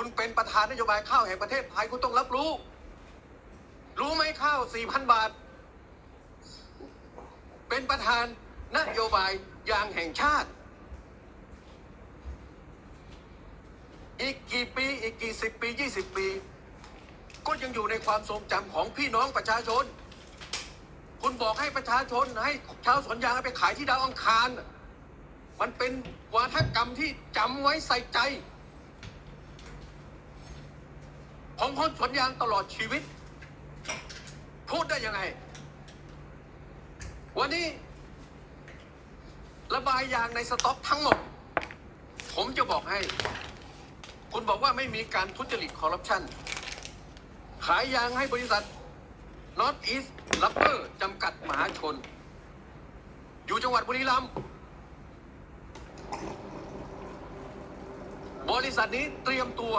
คุณเป็นประธานนโยบายข้าวแห่งประเทศไทยคุณต้องรับรู้ รู้ไหมข้าวสี่พันบาท เป็นประธานนโยบายยางแห่งชาติ อีกกี่ปีอีกกี่สิบปียี่สิบปี ก็ยังอยู่ในความทรงจำของพี่น้องประชาชน คุณบอกให้ประชาชนให้ชาวสวนยางไปขายที่ดาวอังคาร มันเป็นวาทกรรมที่จำไว้ใส่ใจ ของคนสวนยางตลอดชีวิต พูดได้ยังไง วันนี้ ระบายยางในสต็อกทั้งหมด ผมจะบอกให้ คุณบอกว่าไม่มีการทุจริตคอร์รัปชันขายยางให้บริษัท North East Rubber จำกัดมหาชน อยู่จังหวัดบุรีรัมย์บริษัทนี้เตรียมตัว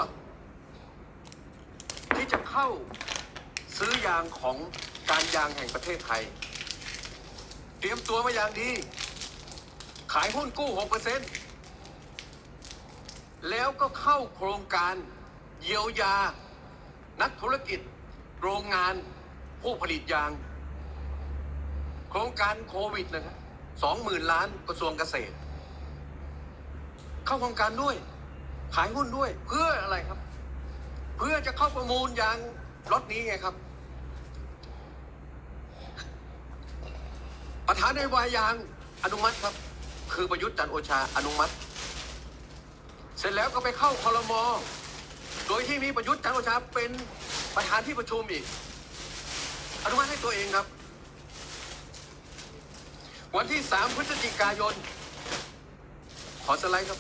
ที่จะเข้าซื้อยางของการยางแห่งประเทศไทย เตรียมตัวมาอย่างดี ขายหุ้นกู้ 6%แล้วก็เข้าโครงการเยียวยา นักธุรกิจ โรงงานผู้ผลิตยาง โครงการโควิดนะครับสองหมื่นล้านกระทรวงเกษตร เข้าโครงการด้วย ขายหุ้นด้วยเพื่ออะไรครับ เพื่อจะเข้าประมูลยางรถนี้ไงครับ ประธานในวายยางอนุมัติครับ คือประยุทธ์จันโอชาอนุมัติ เสร็จแล้วก็ไปเข้าคอรมอโดยที่มีประยุทธ์จันโอชาเป็นประธานที่ประชุมอีก อนุมัติให้ตัวเองครับ วันที่ 3 พฤศจิกายน ขอสไลด์ครับ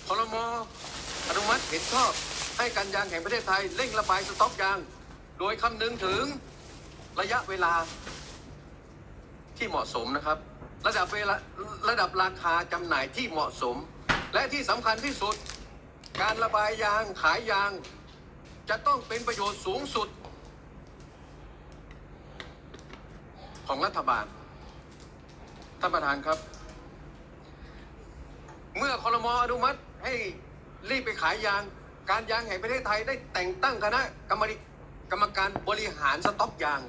คอ รมออนุมัติเห็นชอบให้การยางแห่งประเทศไทยเร่งระบายสต็อกยาง โดยคำนึงถึงระยะเวลาที่เหมาะสมนะครับ ระดับเวลาระดับราคาจำหน่ายที่เหมาะสม และที่สำคัญที่สุด การระบายยางขายยาง จะต้องเป็นประโยชน์สูงสุด ของรัฐบาลท่านประธานครับ เมื่อคอรมออนุมัติ ให้รีบไปขายยาง การยางแห่งประเทศไทยได้แต่งตั้งคณะกรรมกรรมการบริหารสต็อกยาง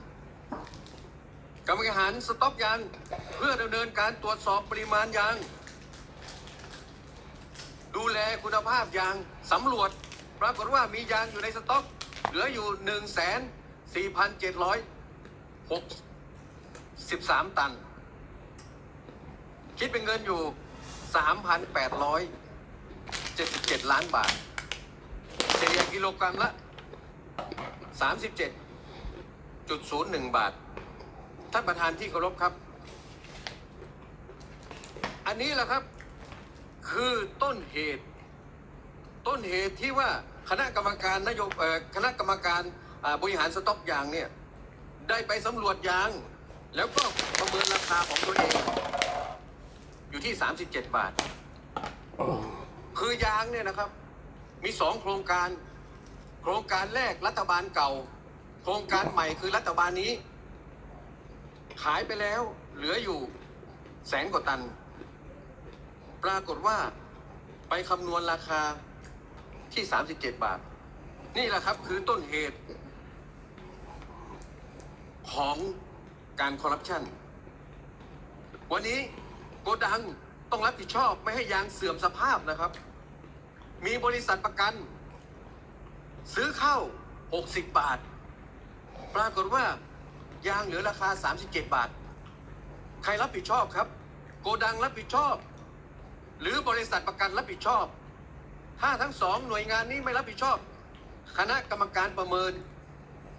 กรรมการสต็อกยางเพื่อดำเนินการตรวจสอบปริมาณยาง ดูแลคุณภาพยางสำรวจ ปรากฏว่ามียางอยู่ในสต็อก เหลืออยู่ 1 4 7 6 13 ตัน คิดเป็นเงินอยู่ 77 ล้านบาท เฉลี่ยกิโลกรัมละ 37.01 บาท ท่านประธานที่เคารพครับ อันนี้แหละครับ คือต้นเหตุ ต้นเหตุที่ว่าคณะกรรมการนโยบเอ่อคณะกรรมการบริหารสต็อกยางเนี่ย ได้ไปสำรวจยาง แล้วก็ประเมินราคาของตัวเอง อยู่ที่ 37 บาท คือยางเนี่ยนะครับ มีสองโครงการ โครงการแรกรัฐบาลเก่า โครงการใหม่คือรัฐบาลนี้ ขายไปแล้ว เหลืออยู่แสนกว่าตัน ปรากฏว่าไปคำนวณราคาที่ 37 บาท นี่แหละครับคือต้นเหตุ ของการคอร์รัปชัน วันนี้โกดังต้องรับผิดชอบไม่ให้ยางเสื่อมสภาพนะครับ มีบริษัทประกัน ซื้อเข้า 60 บาท ปรากฏว่ายางเหลือราคา 37 บาท ใครรับผิดชอบครับ โกดังรับผิดชอบ หรือบริษัทประกันรับผิดชอบ ถ้าทั้งสองหน่วยงานนี้ไม่รับผิดชอบ คณะกรรมการประเมิน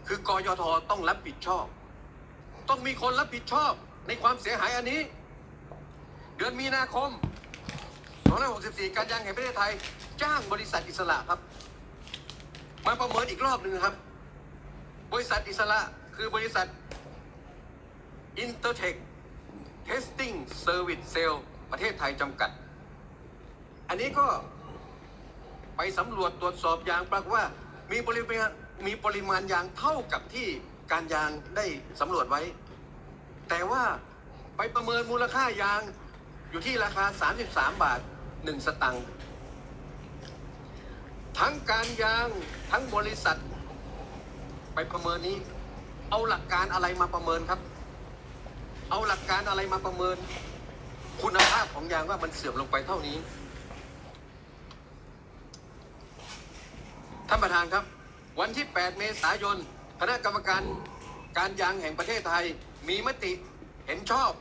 คือกยทต้องรับผิดชอบ ต้องมีคนรับผิดชอบในความเสียหายอันนี้ เดือนมีนาคม 2564 การยางแห่งประเทศไทย จ้างบริษัทอิสระครับ มาประเมินอีกรอบหนึ่งครับ บริษัทอิสระคือบริษัท Intertech Testing Service Sale ประเทศไทยจำกัด อันนี้ก็ไปสำรวจตรวจสอบยางปรากฏว่ามีปริมาณมีปริมาณยางเท่ากับที่การยางได้สำรวจไว้ แต่ว่าไปประเมินมูลค่ายางอยู่ที่ราคา 33 บาท หนึ่งสตังค์ทั้งการยางทั้งบริษัท ไปประเมินนี้ เอาหลักการอะไรมาประเมินครับ เอาหลักการอะไรมาประเมิน คุณภาพของยางว่ามันเสื่อมลงไปเท่านี้ท่านประธานครับ วันที่ 8 เมษายนคณะกรรมการการยางแห่งประเทศไทย มีมติเห็นชอบ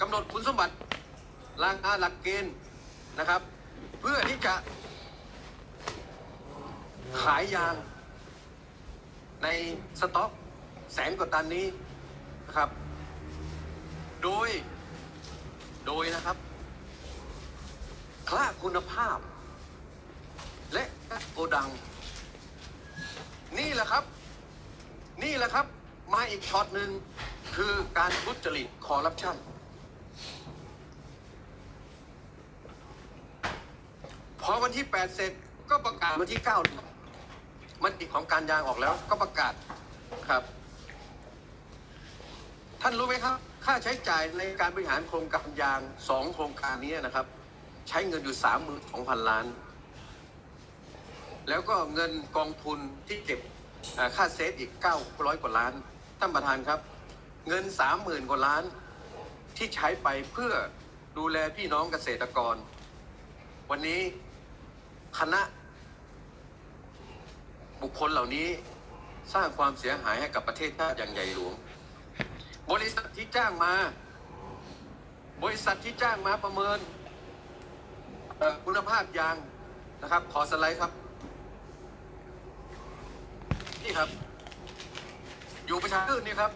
กำหนดคุณสมบัติราคาหลักเกณฑ์ นะครับ เพื่อที่จะขายยางในสต็อกแสนกว่าตันนี้นะครับ โดย โดยนะครับคลาคุณภาพ และโกดัง นี่แหละครับ นี่แหละครับ มาอีกช็อตหนึ่งคือการทุจริตคอร์รัปชัน พอวันที่ 8 เสร็จก็ประกาศวันที่ 9 มันติของการยางออกแล้วก็ประกาศครับ ท่านรู้ไหมครับ ค่าใช้จ่ายในการบริหารโครงการยางสองโครงการนี้นะครับ ใช้เงินอยู่สามหมื่นสองพันล้าน แล้วก็เงินกองทุนที่เก็บค่าเซฟอีก900กว่าล้านท่านประธานครับ เงิน30,000กว่าล้านที่ใช้ไปเพื่อดูแลพี่น้องเกษตรกร วันนี้ คณะ บุคคลเหล่านี้สร้างความเสียหายให้กับประเทศชาติอย่างใหญ่หลวง บริษัทที่จ้างมา บริษัทที่จ้างมาประเมินคุณภาพยางนะครับ ขอสไลด์ครับ นี่ครับ อยู่ประชาชื่นนี่ครับ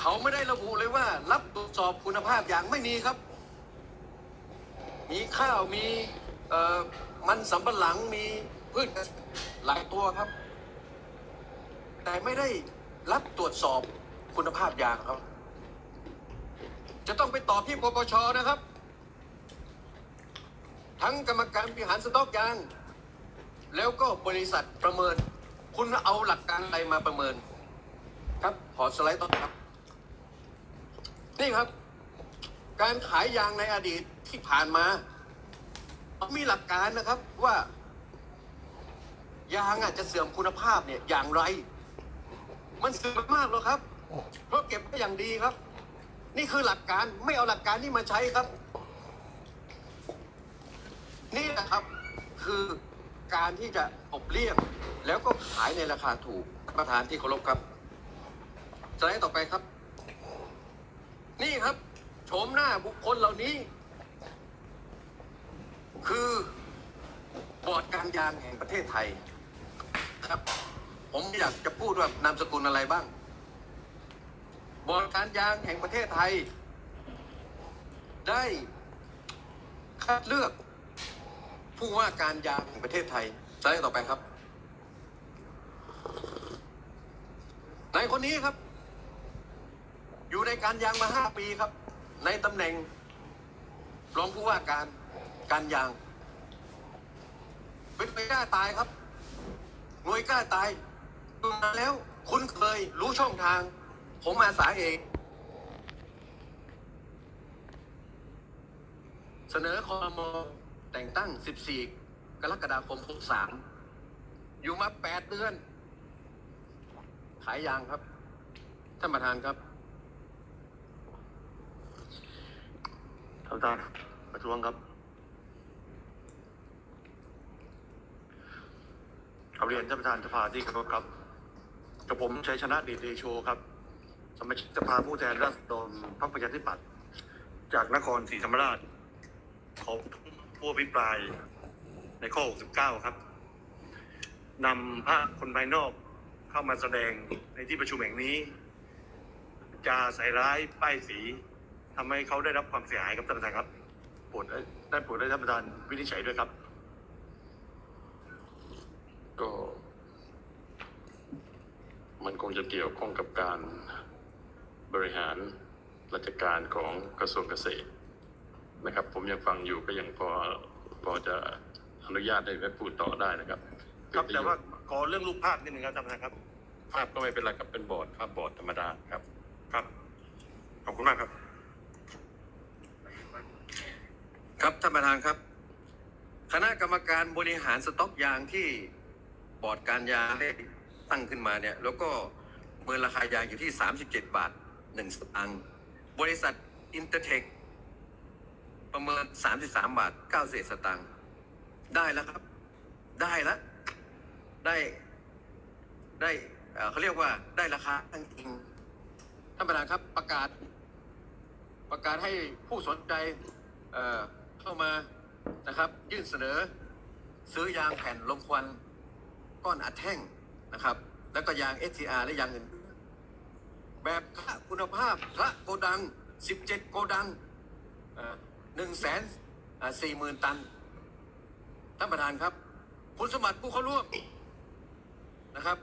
เขาไม่ได้ระบุเลยว่า รับตรวจสอบคุณภาพยางไม่มีครับ มีข้าวมี เอ่อมันสำปะหลังมีพืชหลายตัวครับ แต่ไม่ได้รับตรวจสอบคุณภาพยางครับ จะต้องไปตอบที่ปปชนะครับ ทั้งกรรมการบริหารสต็อกยาง แล้วก็บริษัทประเมิน คุณเอาหลักการอะไรมาประเมิน ครับขอสไลด์ต่อครับ นี่ครับ การขายยางในอดีตที่ผ่านมา มีหลักการนะครับว่ายางอาจจะเสื่อมคุณภาพเนี่ยอย่างไร มันเสื่อมมากหรอครับ เพราะเก็บไว้อย่างดีครับ นี่คือหลักการไม่เอาหลักการนี้มาใช้ครับ นี่แหละครับคือการที่จะอบเลี่ยง แล้วก็ขายในราคาถูกประธานที่เคารพครับสไลด์ต่อไปครับ นี่ครับ โฉมหน้าบุคคลเหล่านี้ คือบอร์ดการยางแห่งประเทศไทยครับ ผมอยากจะพูดว่านามสกุลอะไรบ้าง บอร์ดการยางแห่งประเทศไทย ได้คัดเลือก ผู้ว่าการยางแห่งประเทศไทยสไลด์ต่อไปครับนายคนนี้ครับ อยู่ในการยางมาห้าปีครับ ในตำแหน่งรองผู้ว่าการ การยางเป็นไปกล้าตายครับหน่วยกล้าตายดูมาแล้ว คุ้นเคยรู้ช่องทาง ผมอาสาเอง เสนอคอมแต่งตั้ง 14 กรกฎาคม 63 อยู่มา 8 เดือน ขายยางครับ ท่านประธานครับท่านประธานประท้วงครับ ขอเรียนท่านประธานสภาที่เคารพครับกับผมชัยชนะดชเดโชครับ สมาชิกสภาผู้แทนราษฎรพรรคประชาธิปัตย์จากนครศรีธรรมราช ของผู้อภิปรายในข้อ 69 ครับนำภาพคนภายนอกเข้ามาแสดงในที่ประชุมแห่งนี้ จะใส่ร้ายป้ายสีทำให้เขาได้รับความเสียหายครับท่านประธานครับโปรดได้ได้โปรดได้ท่านประธานวินิจฉัยด้วยครับ ก็ มันคงจะเกี่ยวข้องกับการบริหารราชการของกระทรวงเกษตรนะครับ ผมยังฟังอยู่ก็ยังพอพอจะอนุญาตให้ได้พูดต่อได้นะครับครับแต่ว่าขอเรื่องรูปภาพนิดนึงครับท่านประธานครับ ภาพก็ไม่เป็นไรครับเป็นบอร์ดภาพบอร์ดธรรมดาครับ ครับขอบคุณมากครับ ครับท่านประธานครับ คณะกรรมการบริหารสต็อกยางที่ บอร์ดการยางได้ตั้งขึ้นมาเนี่ย แล้วก็เมินราคายาอยู่ที่ 37 บาท1สตางค์บริษัทอินเตอร์เทคประเมิน 33 บาท9เศษสตางค์ได้แล้วครับ ได้แล้วได้ได้เขาเรียกว่าได้ราคาจริงท่านประธานครับประกาศ ประกาศให้ผู้สนใจเเข้ามานะครับ ยื่นเสนอซื้อยางแผ่นลมควัน ก้อนอัดแท่งนะครับ แล้วก็ยาง SCR และยางอื่นแบบพระคุณภาพพระโกดัง 17 โกดังหนึ่งแสนสี่หมื่นตัน ท่านประธานครับ คุณสมบัติผู้เข้าร่วมนะครับ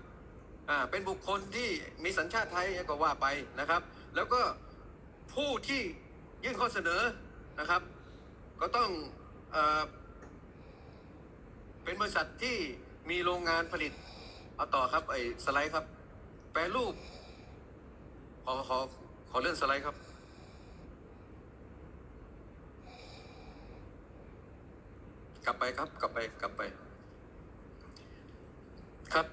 เป็นบุคคลที่มีสัญชาติไทยก็ว่าไปนะครับ แล้วก็ผู้ที่ยื่นข้อเสนอนะครับ ก็ต้องอเป็นบริษัทที่ มีโรงงานผลิต เอาต่อครับ ไอ้สไลด์ครับ แปรรูป ขอขอขอเลื่อนสไลด์ครับ กลับไปครับ กลับไป กลับไป ครับ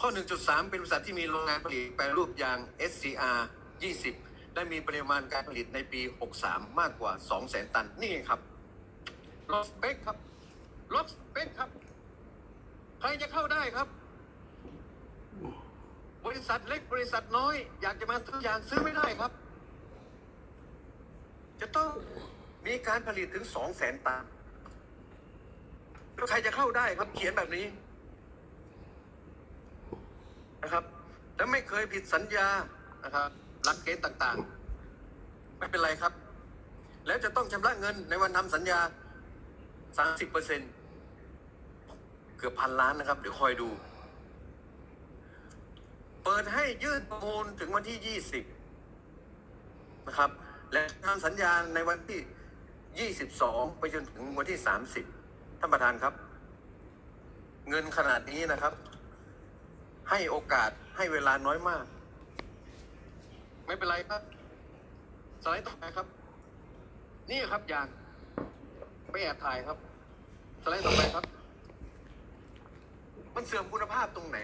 ข้อ 1.3 เป็นบริษัทที่มีโรงงานผลิตแปรรูปยาง SCR 20และมีปริมาณการผลิตในปี 63 มากกว่า 200,000 ตัน นี่ไงครับลดสเปคครับลดสเปคครับ ครจะเข้าได้ครับ บริษัทเล็กบริษัทน้อย อยากจะมาซื้อยางซื้อไม่ได้ครับ จะต้องมีการผลิตถึง200,000ตันแล้วใครจะเข้าได้ครับ เขียนแบบนี้นะครับ และไม่เคยผิดสัญญานะครับหลักเกณฑ์ต่างๆ ไม่เป็นไรครับ แล้วจะต้องชำระเงินในวันทำสัญญา 30เปอร์เซ็นต เกือบพันล้านนะครับ เดี๋ยวคอยดู เปิดให้ยื่นประมูลถึงวันที่20นะครับ และทำสัญญาในวันที่22ไปจนถึงวันที่30ท่านประธานครับ เงินขนาดนี้นะครับ ให้โอกาสให้เวลาน้อยมาก ไม่เป็นไรครับสไลด์ต่อไปครับ นี่ครับยางไปแอบถ่ายครับ สไลด์ต่อไปครับ มันเสื่อมคุณภาพตรงไหน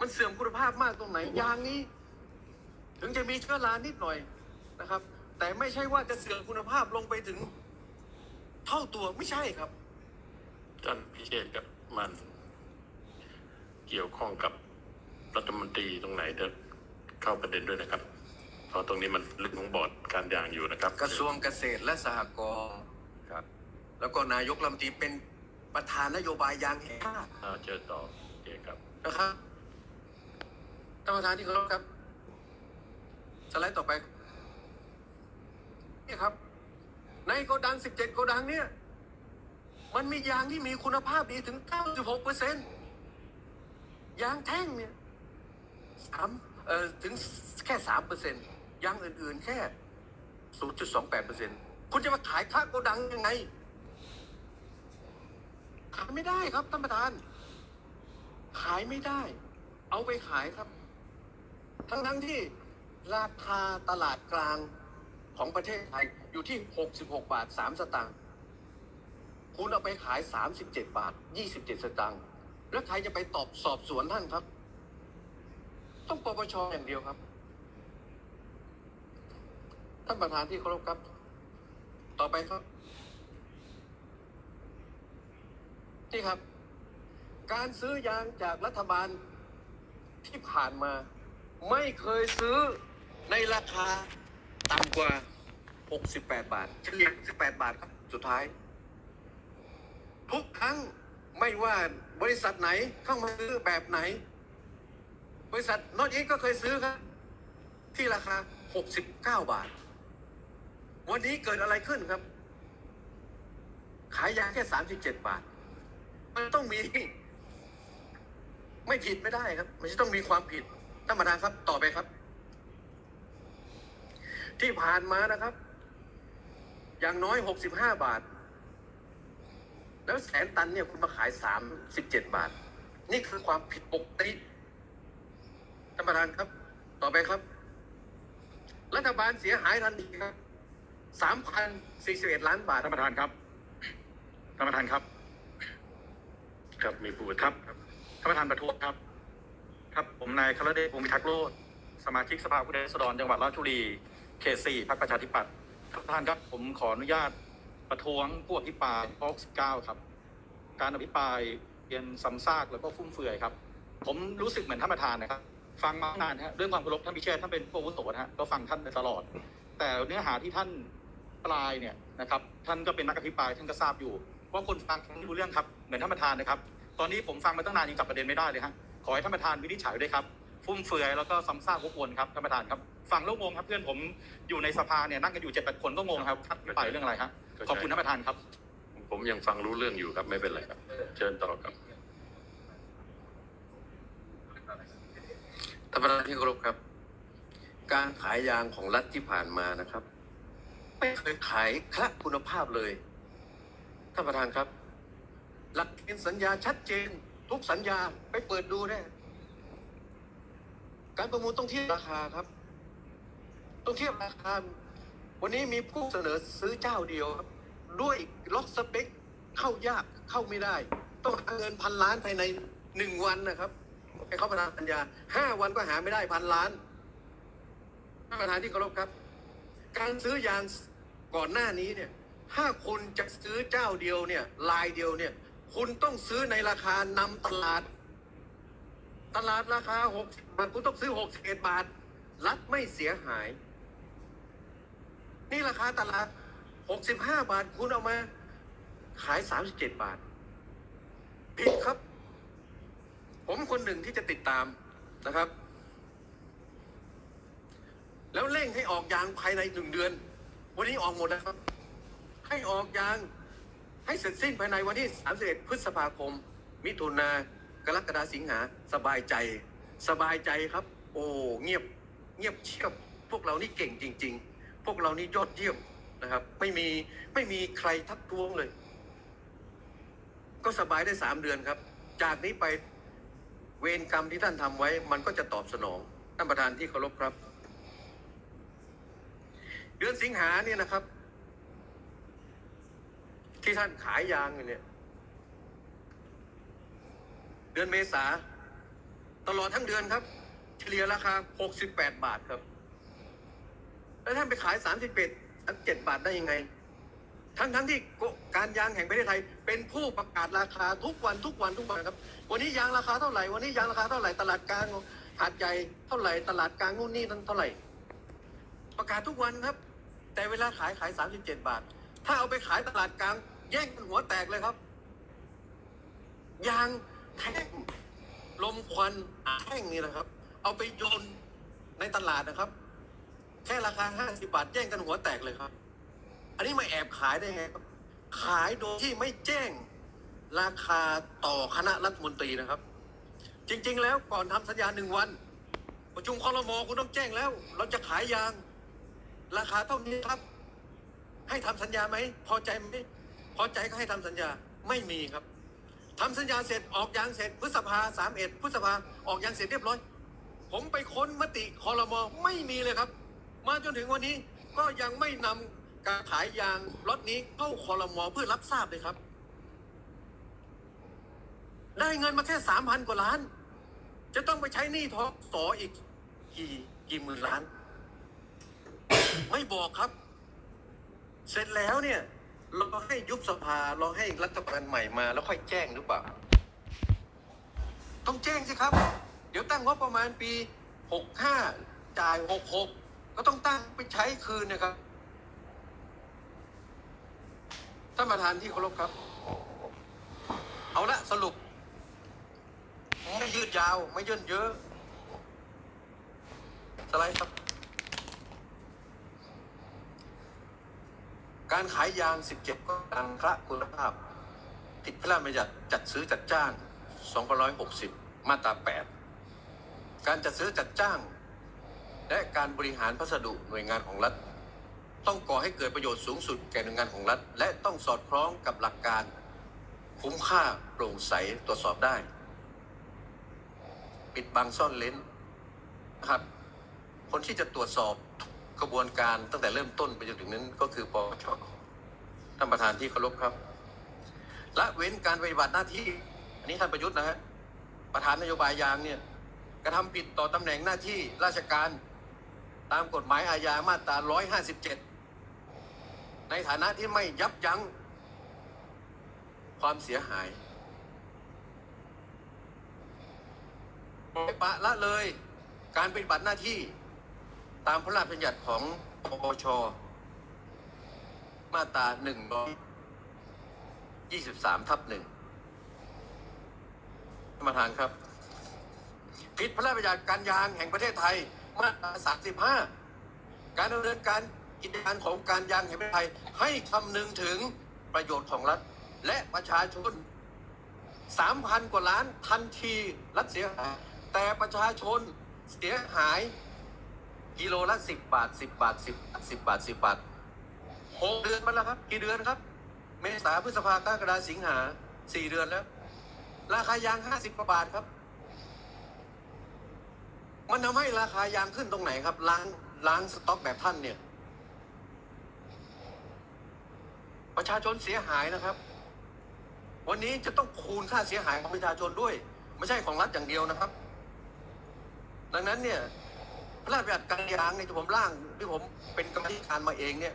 มันเสื่อมคุณภาพมากตรงไหน ยางนี้ ถึงจะมีเชื้อรานิดหน่อยนะครับ แต่ไม่ใช่ว่าจะเสื่อมคุณภาพลงไปถึง เท่าตัวไม่ใช่ครับท่านพิเชษกับมันเกี่ยวข้องกับรัฐมนตรีตรงไหนเดี๋ยวเข้าประเด็นด้วยนะครับ เพราะตรงนี้มันเรื่องของบอร์ดการยางอยู่นะครับ กระทรวงเกษตรและสหกรณ์ครับ แล้วก็นายกรัฐมนตรีเป็น ประธานนโยบายยางแห่งชาติอ่าเจอต่อโอเคครับนะครับท่านประธานที่เคารพครับ สไลด์ต่อไปนี่ครับ ในโกดัง 17 โกดังเนี่ย มันมียางที่มีคุณภาพดีถึง 96เปอร์เซ็นยางแท่งเนี่ยสามเอ่อถึงแค่3เปอร์เซ็นยางอื่นๆ แค่ 0.28เปอร์เซ็นคุณจะมาขายค่าโกดังยังไง ขายไม่ได้ครับท่านประธาน ขายไม่ได้ เอาไปขายครับ ทั้งทั้งที่ราคาตลาดกลางของประเทศไทยอยู่ที่ 66 บาท 3 สตางค์คุณเอาไปขาย 37 บาท 27 สตางค์แล้วใครจะไปตอบสอบสวนท่านครับ ต้องปปชอย่างเดียวครับ ท่านประธานที่เคารพครับ ต่อไปครับ นี่ครับ การซื้อยางจากรัฐบาลที่ผ่านมา ไม่เคยซื้อในราคาต่ำกว่า 68 บาทเฉลี่ย18 บาทครับ สุดท้าย ทุกครั้งไม่ว่าบริษัทไหนเข้ามาซื้อแบบไหน บริษัทนอตอีก็เคยซื้อครับ ที่ราคา 69 บาท วันนี้เกิดอะไรขึ้นครับ ขายยางแค่ 37 บาท มันต้องมี ไม่ผิดไม่ได้ครับ มันจะต้องมีความผิดท่านประธานครับ ต่อไปครับ ที่ผ่านมานะครับ อย่างน้อย65บห้าบาท แล้วแสนตันเนี่ยคุณมาขาย37บเจ็ดบาท นี่คือความผิดปกติท่านประธานครับ ต่อไปครับ รัฐบาลเสียหายทันทีครับ3,041ล้านบาทท่านประธานครับท่านประธานครับ ครับมีผู้ครับท่านประธานประท้วงครับ ครับ ผมนายคารเดชวงศ์พิทักษ์โลดสมาชิกสภาผู้แทนราษฎรจังหวัดราชบุรีเขตสี่พรรคประชาธิปัตย์ท่านประธานครับผมขออนุญาตประท้วงผู้อภิปรายข้อ69ครับ การอภิปรายเรียนซ้ำซากแล้วก็ฟุ่มเฟือยครับ ผมรู้สึกเหมือนท่านประธานนะครับ ฟังมานานฮะเรื่องความเคารพท่านพิเชษท่านเป็นผู้วุโสนะฮะก็ฟังท่านตลอด แต่เนื้อหาที่ท่านปลายเนี่ยนะครับ ท่านก็เป็นนักอภิปรายท่านก็ทราบอยู่ ว่าคนฟังไม่รู้เรื่องครับเหมือนท่านประธานนะครับ ตอนนี้ผมฟังมาตั้งนานยังจับประเด็นไม่ได้เลยฮะขอให้ท่านประธานวินิจฉัยด้วยครับฟุ่มเฟือยแล้วก็ซ้ำซากวกวนครับท่านประธานครับฟังแล้วงงครับเพื่อนผมอยู่ในสภาเนี่ยนั่งกันอยู่เจ็ดแปดคนก็งงครับท่านอภิปรายเรื่องอะไรฮะขอบคุณท่านประธานครับ ผมยังฟังรู้เรื่องอยู่ครับไม่เป็นไรครับ เชิญต่อครับท่านประธานที่เคารพครับ การขายยางของรัฐที่ผ่านมานะครับ ไม่เคยขายคละคุณภาพเลย ท่านประธานครับ หลักเกณฑ์สัญญาชัดเจน ทุกสัญญาไปเปิดดูได้การประมูลต้องเทียบราคาครับ ต้องเทียบราคา วันนี้มีผู้เสนอซื้อเจ้าเดียวครับ ด้วยล็อกสเปคเข้ายากเข้าไม่ได้ ต้องหาเงินพันล้านภายในหนึ่งวันนะครับให้เขาประทานสัญญาห้าวันก็หาไม่ได้พันล้านท่านประธานที่เคารพครับ การซื้อยางก่อนหน้านี้เนี่ย ถ้าคุณจะซื้อเจ้าเดียวเนี่ยลายเดียวเนี่ย คุณต้องซื้อในราคานำตลาด ตลาดราคาหกบาทคุณต้องซื้อหกสิบเอ็ดบาท รัฐไม่เสียหาย นี่ราคาตลาดหกสิบห้าบาทคุณเอามา ขายสามสิบเจ็ดบาท ผิดครับ ผมคนหนึ่งที่จะติดตามนะครับ แล้วเร่งให้ออกยางภายในหนึ่งเดือน วันนี้ออกหมดแล้วครับ ให้ออกยางให้เสร็จสิ้นภายในวันที่ 31 พฤษภาคม มิถุนากรกฎาสิงหาสบายใจ สบายใจครับ โอ้เงียบเงียบเชียบ พวกเรานี่เก่งจริง ๆ พวกเรานี่ยอดเยี่ยมนะครับ ไม่มีไม่มีใครทักท้วงเลย ก็สบายได้สามเดือนครับ จากนี้ไปเวรกรรมที่ท่านทำไว้ มันก็จะตอบสนองท่านประธานที่เคารพครับ เดือนสิงหาเนี่ยนะครับ ที่ท่านขายยางอยู่เนี่ย เดือนเมษา ตลอดทั้งเดือนครับ เฉลี่ยราคา 68 บาทครับ แล้วท่านไปขาย 31 7บาทได้ยังไง ทั้งทั้งที่การยางแห่งประเทศไทย เป็นผู้ประกาศราคาทุกวันทุกวันทุกวันครับ วันนี้ยางราคาเท่าไหร่ วันนี้ยางราคาเท่าไหร่ ตลาดกลางหาดใหญ่เท่าไหร่ ตลาดกลางนู่นนี่นั่นเท่าไหร่ ประกาศทุกวันครับ แต่เวลาขายขาย 37 บาท ถ้าเอาไปขายตลาดกลาง แย่งกันหัวแตกเลยครับ ยางแท่งลมควันแท่งนี่นะครับ เอาไปโยนในตลาดนะครับ แค่ราคา50บาทแย่งกันหัวแตกเลยครับ อันนี้มาแอบขายได้ไงครับ ขายโดยที่ไม่แจ้งราคาต่อคณะรัฐมนตรีนะครับ จริง ๆ แล้วก่อนทำสัญญาหนึ่งวัน ประชุมคอรมอคุณต้องแจ้งแล้ว เราจะขายยาง ราคาเท่านี้ครับ ให้ทำสัญญาไหมพอใจไหมพอใจก็ให้ทำสัญญาไม่มีครับทำสัญญาเสร็จออกยางเสร็จพฤษภาสามเอ็ดพฤษภาออกยางเสร็จเรียบร้อย ผมไปค้นมติคอรมอไม่มีเลยครับ มาจนถึงวันนี้ก็ยังไม่นำการขายยางล็อนี้เข้าคอรมอเพื่อรับทราบเลยครับ ได้เงินมาแค่สามพันกว่าล้าน จะต้องไปใช้หนี้ทอสออีกกี่กี่หมื่นล้าน ไม่บอกครับ เสร็จแล้วเนี่ยเราให้ยุบสภาเราให้รัฐบาลใหม่มา แล้วค่อยแจ้งหรือเปล่า ต้องแจ้งสิครับ เดี๋ยวตั้งงบประมาณปีหกห้าจ่ายหกหกก็ต้องตั้งไปใช้คืนนะครับท่านประธานที่เคารพครับ เอาละสรุป ไม่ยืดยาว ไม่ย่นเยอะ สไลด์ครับ การขายยาง 17ก็ดังพระคุณภาพ ผิดพระราชบัญญัติจัดซื้อจัดจ้าง260 มาตรา 8 การจัดซื้อจัดจ้าง และการบริหารพัสดุหน่วยงานของรัฐ ต้องก่อให้เกิดประโยชน์สูงสุดแก่หน่วยงานของรัฐ และต้องสอดคล้องกับหลักการ คุ้มค่าโปร่งใสตรวจสอบได้ ปิดบังซ่อนเล้นนะครับคนที่จะตรวจสอบ กระบวนการตั้งแต่เริ่มต้นไปจนถึงนั้นก็คือปปชท่านประธานที่เคารพครับละเว้นการปฏิบัติหน้าที่ อันนี้ท่านประยุทธ์นะฮะประธานนโยบายยางเนี่ยกระทำผิดต่อตำแหน่งหน้าที่ราชการตามกฎหมายอาญามาตรา 157 ในฐานะที่ไม่ยับยั้งความเสียหายปปะละเลยการปฏิบัติหน้าที่ ตามพระราชบัญญัติของปปช มาตรา123ทับหนึ่งท่านประธานครับ ผิดพระราชบัญญัติการยางแห่งประเทศไทย มาตรา35การดำเนินการกิจการของการยางแห่งประเทศไทย ให้คำนึงถึงประโยชน์ของรัฐ และประชาชน3,000กว่าล้านทันทีรัฐเสียหาย แต่ประชาชนเสียหาย กิโลละ10บบาท10บบาท10 10บบาท10บบาทหกเดือนมาแล้วครับ กี่เดือนครับ เมษาพฤษภากรกฎาสิงหาสี่เดือนแล้ว ราคายาง50กว่าบาทครับ มันทำให้ราคายางขึ้นตรงไหนครับ ล้างล้างสต็อกแบบท่านเนี่ย ประชาชนเสียหายนะครับ วันนี้จะต้องคูณค่าเสียหายของประชาชนด้วย ไม่ใช่ของรัฐอย่างเดียวนะครับ ดังนั้นเนี่ย พระราชบัญญัติการยางเนี่ยที่ผมร่างที่ผมเป็นกรรมธิการมาเองเนี่ย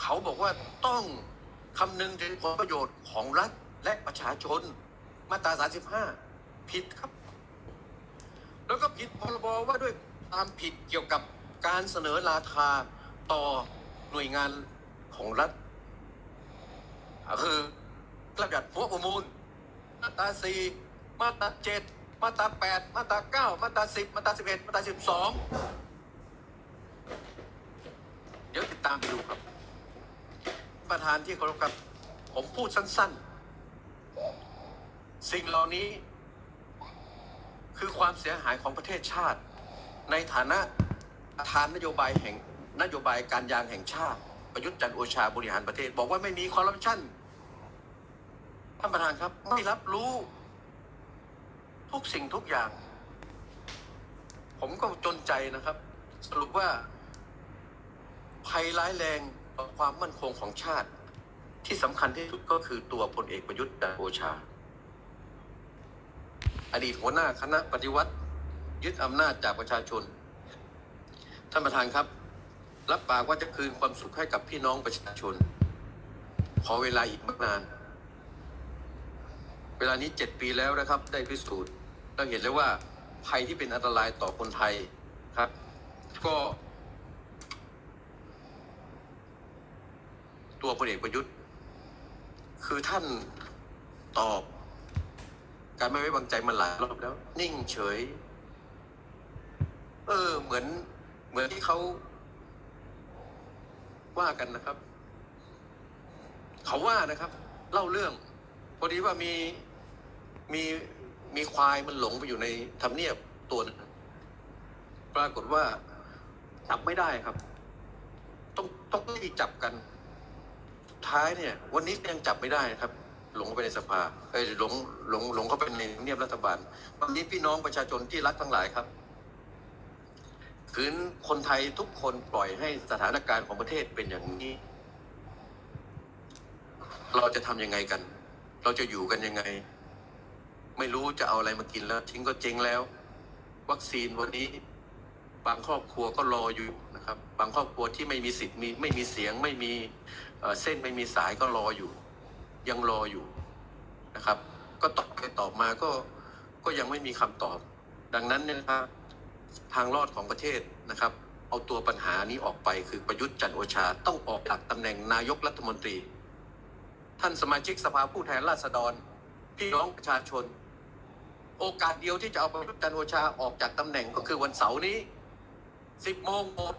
เขาบอกว่าต้องคำนึงถึงผลประโยชน์ของรัฐและประชาชนมาตรา 35 ผิดครับ แล้วก็ผิดพรบว่าด้วยความผิดเกี่ยวกับการเสนอราคาต่อหน่วยงานของรัฐคือระราชบัญญัติหัวประมูล มาตรา 4 มาตรา 7 มาตรา8มาตรา9มาตรา10มาตรา11มาตรา12เดี๋ยวติดตามไปดูครับ ประธานที่เคารพครับ ผมพูดสั้น ๆ สิ่งเหล่านี้ คือความเสียหายของประเทศชาติ ในฐานะประธานนโยบายแห่งนโยบายการยางแห่งชาติ ประยุทธ์จันโอชาบริหารประเทศ บอกว่าไม่มีคอร์รัปชันท่านประธานครับ ไม่รับรู้ ทุกสิ่งทุกอย่าง ผมก็จนใจนะครับ สรุปว่า ภัยร้ายแรงต่อความมั่นคงของชาติ ที่สำคัญที่สุดก็คือตัวพลเอกประยุทธ์จันโอชา อดีตหัวหน้าคณะปฏิวัติ ยึดอำนาจจากประชาชน ท่านประธานครับ รับปากว่าจะคืนความสุขให้กับพี่น้องประชาชน ขอเวลาอีกไม่นานเวลานี้เจ็ดปีแล้วนะครับ ได้พิสูจน์ เราเห็นแล้วว่าภัยที่เป็นอันตรายต่อคนไทยครับ ก็ตัวพลเอกประยุทธ์ คือท่านตอบ การไม่ไว้วางใจมาหลายรอบแล้ว นิ่งเฉย เออ เหมือน เหมือนที่เขาว่ากันนะครับ เขาว่านะครับ เล่าเรื่อง พอดีว่ามีมี มีควายมันหลงไปอยู่ในทำเนียบตัวนึงปรากฏว่าจับไม่ได้ครับ ต้องต้องรีบจับกันท้ายเนี่ย วันนี้ยังจับไม่ได้ครับ หลงเข้าไปในสภาเอ้ยหลงหลงหลงเข้าไปในเนียบรัฐบาลวันนี้พี่น้องประชาชนที่รักทั้งหลายครับคืนคนไทยทุกคนปล่อยให้สถานการณ์ของประเทศเป็นอย่างนี้ เราจะทำยังไงกัน เราจะอยู่กันยังไง ไม่รู้จะเอาอะไรมากินแล้ว ทิ้งก็เจ๊งแล้ว วัคซีนวันนี้บางครอบครัวก็รออยู่นะครับ บางครอบครัวที่ไม่มีสิทธิ์มีไม่มีเสียงไม่มีเส้นไม่มีสายก็รออยู่ ยังรออยู่นะครับ ก็ตอบไปตอบมาก็ก็ยังไม่มีคำตอบ ดังนั้นเนี่ยนะครับทางรอดของประเทศนะครับ เอาตัวปัญหานี้ออกไปคือประยุทธ์จันโอชา ต้องออกจากตำแหน่งนายกรัฐมนตรี ท่านสมาชิกสภาผู้แทนราษฎร พี่น้องประชาชน โอกาสเดียวที่จะเอาประยุทธ์จันโอชาออกจากตำแหน่งก็คือวันเสาร์นี้10โมงหมด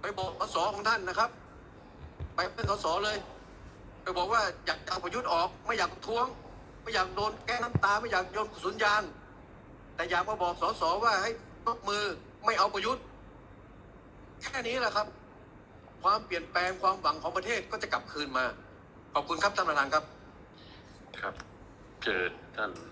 ไปบอกสสของท่านนะครับ ไปเป็นสสเลย ไปบอกว่าอยากเอาประยุทธ์ออก ไม่อยากท้วง ไม่อยากโดนแก้น้ำตา ไม่อยากโยนสุนยาง แต่อยากมาบอกสสว่าให้ยกมือไม่เอาประยุทธ์ แค่นี้แหละครับ ความเปลี่ยนแปลงความหวังของประเทศก็จะกลับคืนมา ขอบคุณครับท่านประธานครับ ครับเชิญท่าน